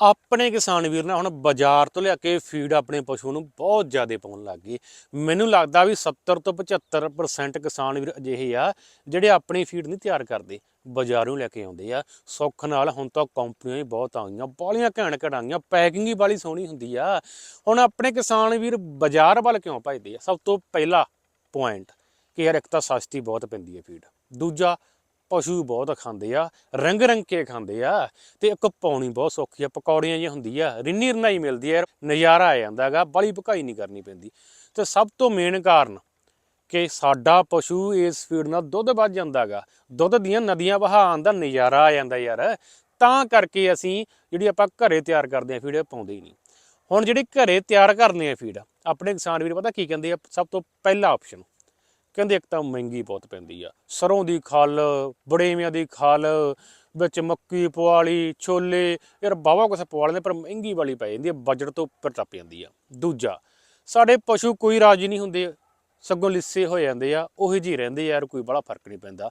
ਆਪਣੇ ਕਿਸਾਨ ਵੀਰ ਨਾ ਹੁਣ ਬਾਜ਼ਾਰ ਤੋਂ ਲਿਆ ਕੇ ਫੀਡ ਆਪਣੇ ਪਸ਼ੂ ਨੂੰ ਬਹੁਤ ਜ਼ਿਆਦਾ ਪਾਉਣ ਲੱਗ ਗਏ ਮੈਨੂੰ ਲੱਗਦਾ ਵੀ 70 ਤੋਂ 75% ਕਿਸਾਨ ਵੀਰ ਅਜਿਹੇ ਆ, ਜਿਹੜੇ ਆਪਣੀ ਫੀਡ ਨਹੀਂ ਤਿਆਰ ਕਰਦੇ, ਬਾਜ਼ਾਰੋਂ ਲੈ ਕੇ ਆਉਂਦੇ ਆ। ਸੁੱਖ ਨਾਲ ਹੁਣ ਤਾਂ ਕੰਪਨੀਆਂ ਹੀ ਬਹੁਤ ਆ ਗਈਆਂ ਬਾਲੀਆਂ ਘੈਂਟ ਘੈਂਟ ਗਈਆਂ ਪੈਕਿੰਗ ਹੀ ਬਾਲੀ ਸੋਹਣੀ ਹੁੰਦੀ ਆ। ਹੁਣ ਆਪਣੇ ਕਿਸਾਨ ਵੀਰ ਬਾਜ਼ਾਰ ਵੱਲ ਕਿਉਂ ਭਜਦੇ ਆ? ਸਭ ਤੋਂ ਪਹਿਲਾ ਪੁਆਇੰਟ ਕਿ ਯਾਰ ਇੱਕ ਤਾਂ ਸਸਤੀ ਬਹੁਤ ਪੈਂਦੀ ਹੈ ਫੀਡ ਦੂਜਾ ਪਸ਼ੂ ਬਹੁਤ ਖਾਂਦੇ ਆ ਰੰਗ ਰੰਗ ਕੇ ਖਾਂਦੇ ਆ ਤੇ ਇੱਕ ਪਾਉਣੀ ਬਹੁਤ ਸੌਖੀ ਆ, ਪਕੌੜੀਆਂ ਜੀ ਹੁੰਦੀ ਆ, ਰਿੰਨੀ ਰਨਾਈ ਮਿਲਦੀ ਆ, ਨਜ਼ਾਰਾ ਆ ਜਾਂਦਾ ਹੈਗਾ ਬੜੀ ਭਕਾਈ ਨਹੀਂ ਕਰਨੀ ਪੈਂਦੀ। ਤੇ ਸਭ ਤੋਂ ਮੇਨ ਕਾਰਨ ਕਿ ਸਾਡਾ ਪਸ਼ੂ ਇਸ ਫੀਡ ਨਾਲ ਦੁੱਧ ਵੱਧ ਜਾਂਦਾਗਾ ਦੁੱਧ ਦੀਆਂ ਨਦੀਆਂ ਵਹਾਉਣ ਦਾ ਨਜ਼ਾਰਾ ਆ ਜਾਂਦਾ ਯਾਰ, ਤਾਂ ਕਰਕੇ ਅਸੀਂ ਜਿਹੜੀ ਆਪਾਂ ਘਰੇ ਤਿਆਰ ਕਰਦੇ ਆ ਫੀਡ ਪਾਉਂਦੇ ਹੀ ਨਹੀਂ। ਹੁਣ ਜਿਹੜੇ ਘਰੇ ਤਿਆਰ ਕਰਨੇ ਆ ਫੀਡ ਆਪਣੇ ਕਿਸਾਨ ਵੀਰ ਪਤਾ ਕੀ ਕਹਿੰਦੇ ਆ, ਸਭ ਤੋਂ ਪਹਿਲਾ ਆਪਸ਼ਨ ਕਹਿੰਦੇ ਇੱਕ ਤਾਂ ਮਹਿੰਗੀ ਬਹੁਤ ਪੈਂਦੀ ਆ। ਸਰੋਂ ਦੀ ਖਲ ਬੜੇਵਿਆਂ ਦੀ ਖਲ, ਵਿੱਚ ਮੱਕੀ ਪਵਾਲੀ ਛੋਲੇ, ਯਾਰ ਬਾਵਾ ਕੁਛ ਪਵਾ ਲੈਂਦੇ, ਪਰ ਮਹਿੰਗੀ ਵਾਲੀ ਪੈ ਜਾਂਦੀ ਆ ਬਜਟ ਤੋਂ ਉੱਪਰ ਟੱਪ ਜਾਂਦੀ ਆ। ਦੂਜਾ, ਸਾਡੇ ਪਸ਼ੂ ਕੋਈ ਰਾਜੀ ਨਹੀਂ ਹੁੰਦੇ, ਸਗੋਂ ਲਿੱਸੇ ਹੋ ਜਾਂਦੇ ਆ, ਉਹੀ ਜੀ ਰਹਿੰਦੇ ਯਾਰ ਕੋਈ ਬੜਾ ਫ਼ਰਕ ਨਹੀਂ ਪੈਂਦਾ।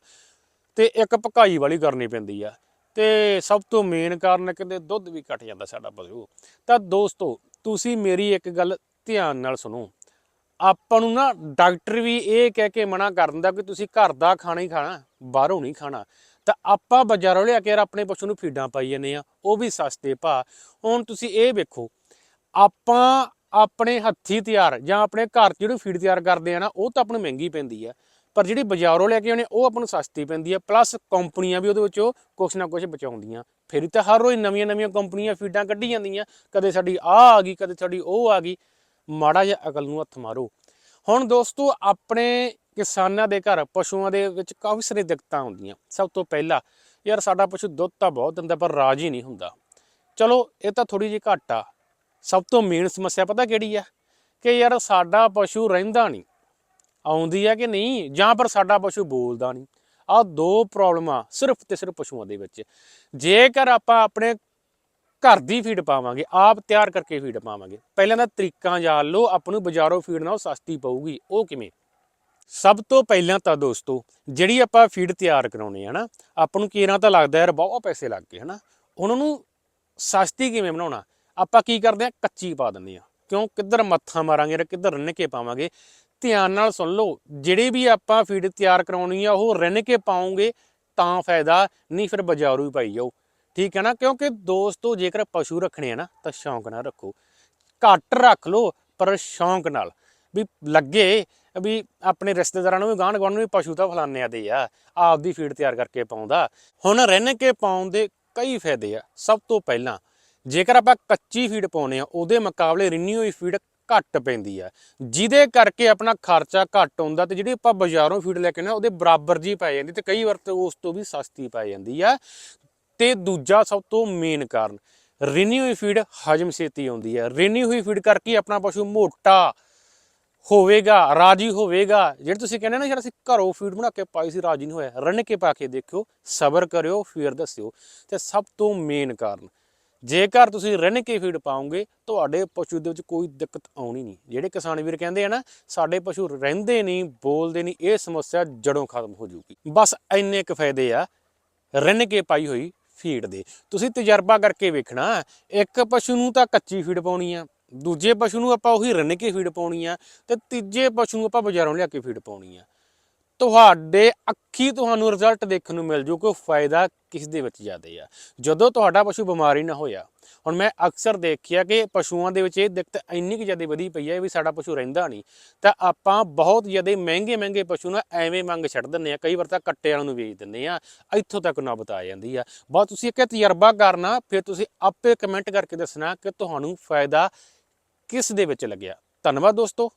ਤੇ ਇੱਕ ਭਕਾਈ ਵਾਲੀ ਕਰਨੀ ਪੈਂਦੀ ਆ, ਤੇ ਸਭ ਤੋਂ ਮੇਨ ਕਾਰਨ ਕਹਿੰਦੇ ਦੁੱਧ ਵੀ ਘਟ ਜਾਂਦਾ ਸਾਡਾ ਪਸ਼ੂ। ਤਾਂ ਦੋਸਤੋ, ਤੁਸੀਂ ਮੇਰੀ ਇੱਕ ਗੱਲ ਧਿਆਨ ਨਾਲ ਸੁਣੋ। ਆਪਾਂ ਨੂੰ ਨਾ ਡਾਕਟਰ ਵੀ ਇਹ ਕਹਿ ਕੇ ਮਨਾ ਕਰ ਦਿੰਦਾ ਕਿ ਤੁਸੀਂ ਘਰ ਦਾ ਖਾਣਾ ਹੀ ਖਾਣਾ, ਬਾਹਰੋਂ ਨਹੀਂ ਖਾਣਾ। ਤਾਂ ਆਪਾਂ ਬਾਜ਼ਾਰੋਂ ਲਿਆ ਕੇ ਯਾਰ ਆਪਣੇ ਪਸ਼ੂ ਨੂੰ ਫੀਡਾਂ ਪਾਈ ਜਾਂਦੇ ਆ ਉਹ ਵੀ ਸਸਤੇ ਭਾਅ ਹੁਣ ਤੁਸੀਂ ਇਹ ਵੇਖੋ, ਆਪਾਂ ਆਪਣੇ ਹੱਥੀ ਤਿਆਰ ਜਾਂ ਆਪਣੇ ਘਰ 'ਚ ਜਿਹੜੀ ਫੀਡ ਤਿਆਰ ਕਰਦੇ ਆ ਨਾ, ਉਹ ਤਾਂ ਆਪਾਂ ਨੂੰ ਮਹਿੰਗੀ ਪੈਂਦੀ ਆ। ਪਰ ਜਿਹੜੀ ਬਾਜ਼ਾਰੋਂ ਲੈ ਕੇ ਆਉਣੇ ਉਹ ਆਪਾਂ ਨੂੰ ਸਸਤੀ ਪੈਂਦੀ ਆ। ਪਲੱਸ ਕੰਪਨੀਆਂ ਵੀ ਉਹਦੇ ਵਿੱਚੋਂ ਕੁਛ ਨਾ ਕੁਛ ਬਚਾਉਂਦੀਆਂ। ਫਿਰ ਤਾਂ ਹਰ ਰੋਜ਼ ਨਵੀਆਂ ਨਵੀਆਂ ਕੰਪਨੀਆਂ ਫੀਡਾਂ ਕੱਢੀ ਜਾਂਦੀਆਂ। ਕਦੇ ਸਾਡੀ ਆ ਆ ਗਈ, ਕਦੇ ਸਾਡੀ ਉਹ ਆ ਗਈ। ਮਾੜਾ ਜਿਹਾ ਅਕਲ ਨੂੰ ਹੱਥ ਮਾਰੋ। ਹੁਣ ਦੋਸਤੋ, ਆਪਣੇ ਕਿਸਾਨਾਂ ਦੇ ਘਰ ਪਸ਼ੂਆਂ ਦੇ ਵਿੱਚ ਕਾਫੀ ਸਾਰੀ ਦਿੱਕਤਾਂ ਆਉਂਦੀਆਂ। ਸਭ ਤੋਂ ਪਹਿਲਾਂ, ਯਾਰ ਸਾਡਾ ਪਸ਼ੂ ਦੁੱਧ ਤਾਂ ਬਹੁਤ ਦਿੰਦਾ, ਪਰ ਰਾਜੀ ਨਹੀਂ ਹੁੰਦਾ। ਚਲੋ, ਇਹ ਤਾਂ ਥੋੜੀ ਜਿਹੀ ਘੱਟ ਆ। ਸਭ ਤੋਂ ਮੇਨ ਸਮੱਸਿਆ ਪਤਾ ਕਿਹੜੀ ਆ? ਕਿ ਯਾਰ ਸਾਡਾ ਪਸ਼ੂ ਰਹਿੰਦਾ ਨਹੀਂ। ਆਉਂਦੀ ਆ ਕਿ ਨਹੀਂ? ਜਾਂ ਪਰ ਸਾਡਾ ਪਸ਼ੂ ਬੋਲਦਾ ਨਹੀਂ। ਆ ਦੋ ਪ੍ਰੋਬਲਮਾਂ ਸਿਰਫ ਤੇ ਸਿਰਫ ਪਸ਼ੂਆਂ ਦੇ ਵਿੱਚ। ਜੇਕਰ ਆਪਾਂ ਆਪਣੇ ਘਰ ਦੀ ਫੀਡ ਪਾਵਾਂਗੇ, ਆਪ ਤਿਆਰ ਕਰਕੇ ਫੀਡ ਪਾਵਾਂਗੇ। ਪਹਿਲਾਂ ਦਾ ਤਰੀਕਾ ਜਾਣ ਲਓ, ਆਪਾਂ ਨੂੰ ਬਾਜ਼ਾਰੋਂ ਫੀਡ ਨਾਲ ਸਸਤੀ ਪਊਗੀ। ਉਹ ਕਿਵੇਂ? ਸਭ ਤੋਂ ਪਹਿਲਾਂ ਤਾਂ ਦੋਸਤੋ, ਜਿਹੜੀ ਆਪਾਂ ਫੀਡ ਤਿਆਰ ਕਰਾਉਣੀ ਹੈ ਨਾ, ਆਪਾਂ ਨੂੰ ਕੀਰਾਂ ਤਾਂ ਲੱਗਦਾ ਯਾਰ ਬਹੁਤ ਪੈਸੇ ਲੱਗ ਗਏ, ਹਨਾ? ਉਹਨਾਂ ਨੂੰ ਸਸਤੀ ਕਿਵੇਂ ਬਣਾਉਣਾ? ਆਪਾਂ ਕੀ ਕਰਦੇ ਆ? ਕੱਚੀ ਪਾ ਦਿੰਦੇ ਆ। ਕਿਉਂ? ਕਿੱਧਰ ਮੱਥਾ ਮਾਰਾਂਗੇ ਜਾਂ ਕਿੱਧਰ ਰਿੰਨ ਕੇ ਪਾਵਾਂਗੇ? ਧਿਆਨ ਨਾਲ ਸੁਣ ਲਓ, ਜਿਹੜੀ ਵੀ ਆਪਾਂ ਫੀਡ ਤਿਆਰ ਕਰਾਉਣੀ ਆ, ਉਹ ਰਿੰਨ ਕੇ ਪਾਉਂਗੇ, ਤਾਂ ਫਾਇਦਾ, ਨਹੀਂ ਫਿਰ ਬਾਜ਼ਾਰੋਂ ਹੀ ਪਾਈ ਜਾਓ। ਠੀਕ ਹੈ ਨਾ, ਕਿਉਂਕਿ ਦੋਸਤੋ ਜੇਕਰ ਪਸ਼ੂ ਰੱਖਣੇ ਆ ਨਾ, ਤਾਂ ਸ਼ੌਂਕ ਨਾਲ ਰੱਖੋ। ਘੱਟ ਰੱਖ ਲਓ, ਪਰ ਸ਼ੌਂਕ ਨਾਲ। ਵੀ ਲੱਗੇ ਵੀ ਆਪਣੇ ਰਿਸ਼ਤੇਦਾਰਾਂ ਨੂੰ ਵੀ ਗਾਂਢ ਗੁਆਂਢ ਨੂੰ ਵੀ ਪਸ਼ੂ ਤਾਂ ਫਲਾਨਿਆਂ ਦੇ ਆ, ਆਪਦੀ ਫੀਡ ਤਿਆਰ ਕਰਕੇ ਪਾਉਂਦਾ। ਹੁਣ ਰਿੰਨ ਕੇ ਪਾਉਣ ਦੇ ਕਈ ਫਾਇਦੇ ਆ। ਸਭ ਤੋਂ ਪਹਿਲਾਂ, ਜੇਕਰ ਆਪਾਂ ਕੱਚੀ ਫੀਡ ਪਾਉਨੇ ਆ, ਉਹਦੇ ਮੁਕਾਬਲੇ ਰਿੰਨੀ ਹੋਈ ਫੀਡ ਘੱਟ ਪੈਂਦੀ ਆ। ਜਿਹਦੇ ਕਰਕੇ ਆਪਣਾ ਖਰਚਾ ਘੱਟ ਹੁੰਦਾ ਤੇ ਜਿਹੜੀ ਆਪਾਂ ਬਾਜ਼ਾਰੋਂ ਫੀਡ ਲੈ ਕੇ ਨਾ ਉਹਦੇ ਬਰਾਬਰ ਜੀ ਪੈ ਜਾਂਦੀ ਤੇ ਕਈ ਵਾਰ ਤੇ ਉਸ ਤੋਂ ਵੀ ਸਸਤੀ ਪੈ ਜਾਂਦੀ ਆ। ਤੇ ਦੂਜਾ ਸਭ ਤੋਂ ਮੇਨ ਕਾਰਨ, ਰਿਨੀ ਹੋਈ ਫੀਡ ਹਜਮ ਛੇਤੀ ਆਉਂਦੀ ਹੈ। ਰਿਨੀ ਹੋਈ ਫੀਡ ਕਰਕੇ ਆਪਣਾ ਪਸ਼ੂ ਮੋਟਾ ਹੋਵੇਗਾ, ਰਾਜੀ ਹੋਵੇਗਾ। ਜਿਹੜੇ ਤੁਸੀਂ ਕਹਿੰਦੇ ਨਾ ਯਾਰ ਅਸੀਂ ਘਰੋਂ ਫੀਡ ਬਣਾ ਕੇ ਪਾਈ ਸੀ, ਰਾਜੀ ਨਹੀਂ ਹੋਇਆ। ਰਣ ਕੇ ਪਾ ਕੇ ਦੇਖਿਓ, ਸਬਰ ਕਰਿਓ ਫਿਰ ਦੱਸਿਓ। ਤੇ ਸਭ ਤੋਂ ਮੇਨ ਕਾਰਨ, ਜੇਕਰ ਤੁਸੀਂ ਰਿੰਨ ਕੇ ਫੀਡ ਪਾਓਗੇ, ਤੁਹਾਡੇ ਪਸ਼ੂ ਦੇ ਵਿੱਚ ਕੋਈ ਦਿੱਕਤ ਆਉਣੀ ਨਹੀਂ। ਜਿਹੜੇ ਕਿਸਾਨ ਵੀਰ ਕਹਿੰਦੇ ਆ ਨਾ, ਸਾਡੇ ਪਸ਼ੂ ਰਹਿੰਦੇ ਨਹੀਂ, ਬੋਲਦੇ ਨਹੀਂ, ਇਹ ਸਮੱਸਿਆ ਜੜੋਂ ਖਤਮ ਹੋ ਜੂਗੀ ਬਸ ਇੰਨੇ ਕੁ ਫਾਇਦੇ ਆ ਰਿੰਨ ਕੇ ਪਾਈ ਹੋਈ ਫੀਡ ਦੇ। ਤੁਸੀਂ ਤਜਰਬਾ ਕਰਕੇ ਵੇਖਣਾ, ਇੱਕ ਪਸ਼ੂ ਨੂੰ ਤਾਂ ਕੱਚੀ ਫੀਡ ਪਾਉਣੀ ਆ, ਦੂਜੇ ਪਸ਼ੂ ਨੂੰ ਆਪਾਂ ਉਹੀ ਰੰਨ ਕੇ ਫੀਡ ਪਾਉਣੀ ਆ, ਤੇ ਤੀਜੇ ਪਸ਼ੂ ਨੂੰ ਆਪਾਂ ਬਾਜ਼ਾਰੋਂ ਲਿਆ ਕੇ ਫੀਡ ਪਾਉਣੀ ਆ। ਤੁਹਾਡੇ ਅੱਖੀ ਤੁਹਾਨੂੰ ਰਿਜ਼ਲਟ ਦੇਖਣ ਨੂੰ ਮਿਲ ਜੂ ਕਿ ਫਾਇਦਾ ਕਿਸ ਦੇ ਵਿੱਚ ਜ਼ਿਆਦਾ ਆ? ਜਦੋਂ ਤੁਹਾਡਾ ਪਸ਼ੂ ਬਿਮਾਰੀ ਨਾ ਹੋਇਆ, ਹੁਣ ਮੈਂ ਅਕਸਰ ਦੇਖਿਆ ਕਿ ਪਸ਼ੂਆਂ ਦੇ ਵਿੱਚ ਇਹ ਦਿੱਕਤ ਇੰਨੀ ਕਿ ਜ਼ਿਆਦਾ ਵਧੀ ਪਈ ਹੈ ਵੀ ਸਾਡਾ ਪਸ਼ੂ ਰਹਿੰਦਾ ਨਹੀਂ। ਤਾਂ ਆਪਾਂ ਬਹੁਤ ਜ਼ਿਆਦਾ ਮਹਿੰਗੇ ਮਹਿੰਗੇ ਪਸ਼ੂ ਨਾ ਐਵੇਂ ਮੰਗ ਛੱਡ ਦਿੰਦੇ ਆ, ਕਈ ਵਾਰ ਤਾਂ ਕੱਟੇ ਵਾਲਿਆਂ ਨੂੰ ਵੇਚ ਦਿੰਦੇ ਆ, ਇੱਥੋਂ ਤੱਕ ਨੌਬਤ ਆ ਜਾਂਦੀ ਆ। ਬਹੁਤ ਤੁਸੀਂ ਇੱਕ ਤਜਰਬਾ ਕਰਨਾ, ਫਿਰ ਤੁਸੀਂ ਆਪੇ ਕਮੈਂਟ ਕਰਕੇ ਦੱਸਣਾ ਕਿ ਤੁਹਾਨੂੰ ਫਾਇਦਾ ਕਿਸ ਦੇ ਵਿੱਚ ਲੱਗਿਆ। ਧੰਨਵਾਦ ਦੋਸਤੋ।